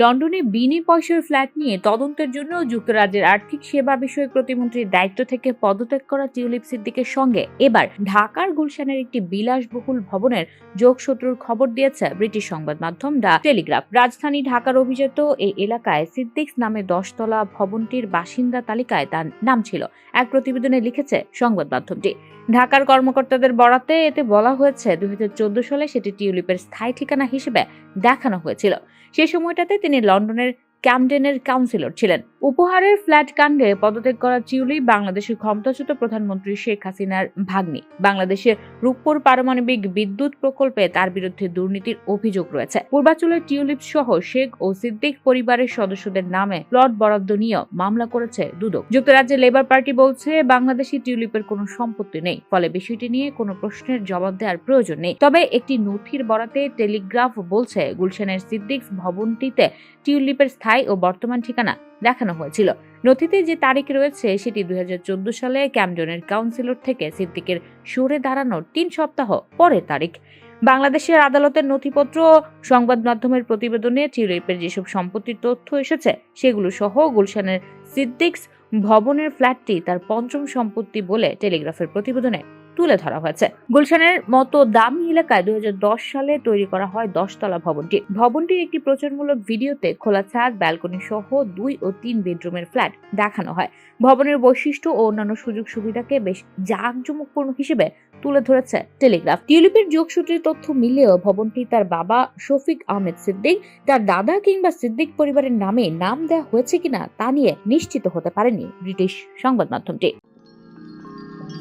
লন্ডনে বিনি পয়সার ফ্ল্যাট নিয়ে তদন্তের জন্য যুক্তরাজ্যের আর্থিক সেবা বিষয়ক প্রতিমন্ত্রীর দায়িত্ব থেকে পদত্যাগ করা টিউলিপ সিদ্দিকের সঙ্গে। এবার ঢাকার গুলশানের একটি বিলাসবহুল ভবনের যোগসূত্রর খবর দিয়েছে ব্রিটিশ সংবাদ মাধ্যম দ্য টেলিগ্রাফ। রাজধানী ঢাকার অভিজাত এই এলাকায় সিদ্দিকস নামে দশতলা ভবনটির বাসিন্দা তালিকায় তার নাম ছিল। এক প্রতিবেদনে লিখেছে সংবাদ মাধ্যমটি। ঢাকার কর্মকর্তাদের বরাতে এতে বলা হয়েছে, দুই হাজার চোদ্দ সালে সেটি টিউলিপের স্থায়ী ঠিকানা হিসেবে দেখানো হয়েছিল। সে সময়টাতে তিনি লন্ডনের ক্যামডেনের কাউন্সিলর ছিলেন। উপহারের ফ্ল্যাট কাণ্ডে পদত্যাগ করা চিউলি বাংলাদেশের ক্ষমতাচ্যুত প্রধানমন্ত্রী শেখ হাসিনার ভাগ্নি। বাংলাদেশের রূপপুর পারমাণবিক বিদ্যুৎ প্রকল্পে তার বিরুদ্ধে দুর্নীতির অভিযোগ রয়েছে। পূর্বাঞ্চলের টিউলিপ সহ শেখ ও সিদ্দিক পরিবারের সদস্যদের নামে প্লট বরাদ্দ নিয়েও মামলা করেছে দুদক। যুক্তরাজ্যের লেবার পার্টি বলছে, বাংলাদেশি টিউলিপের কোনো সম্পত্তি নেই, ফলে বিষয়টি নিয়ে কোনো প্রশ্নের জবাব দেওয়ার প্রয়োজন নেই। তবে একটি নথির বরাতে টেলিগ্রাফ বলছে, গুলশানের সিদ্দিক ভবনটিতে টিউলিপের স্থায়ী ও বর্তমান ঠিকানা দেখানো হয়েছিল। নথিতে যে তারিখ রয়েছে সেটি দুই হাজার চোদ্দ সালে ক্যামডনের কাউন্সিলর থেকে সিদ্দিকের সরে দাঁড়ানোর তিন সপ্তাহ পরের তারিখ। বাংলাদেশের আদালতের নথিপত্র, সংবাদ মাধ্যমের প্রতিবেদনে টিউলিপের যেসব সম্পত্তির তথ্য এসেছে, সেগুলো সহ গুলশানের সিদ্দিকস ভবনের ফ্ল্যাটটি তার পঞ্চম সম্পত্তি বলে টেলিগ্রাফের প্রতিবেদনে তুলে ধরা হয়েছে। গুলশানের মতো দামি এলাকায় দুই হাজার দশ সালে তৈরি করা হয় দশতলা ভবনটি। ভবনটির একটি প্রচারমূলক ভিডিওতে খোলা ছাদ, ব্যালকনি সহ দুই ও তিন বেডরুমের ফ্ল্যাট দেখানো হয়। ভবনের বৈশিষ্ট্য ও অন্যান্য সুযোগ সুবিধাকে বেশ জাঁকজমকপূর্ণ হিসেবে তুলে ধরেছে টেলিগ্রাফ। টিউলিপের যোগসূত্রের তথ্য মিলেও ভবনটি তার বাবা শফিক আহমেদ সিদ্দিক, তার দাদা কিংবা সিদ্দিক পরিবারের নামে নাম দেওয়া হয়েছে কিনা তা নিয়ে নিশ্চিত হতে পারেনি ব্রিটিশ সংবাদ মাধ্যমটি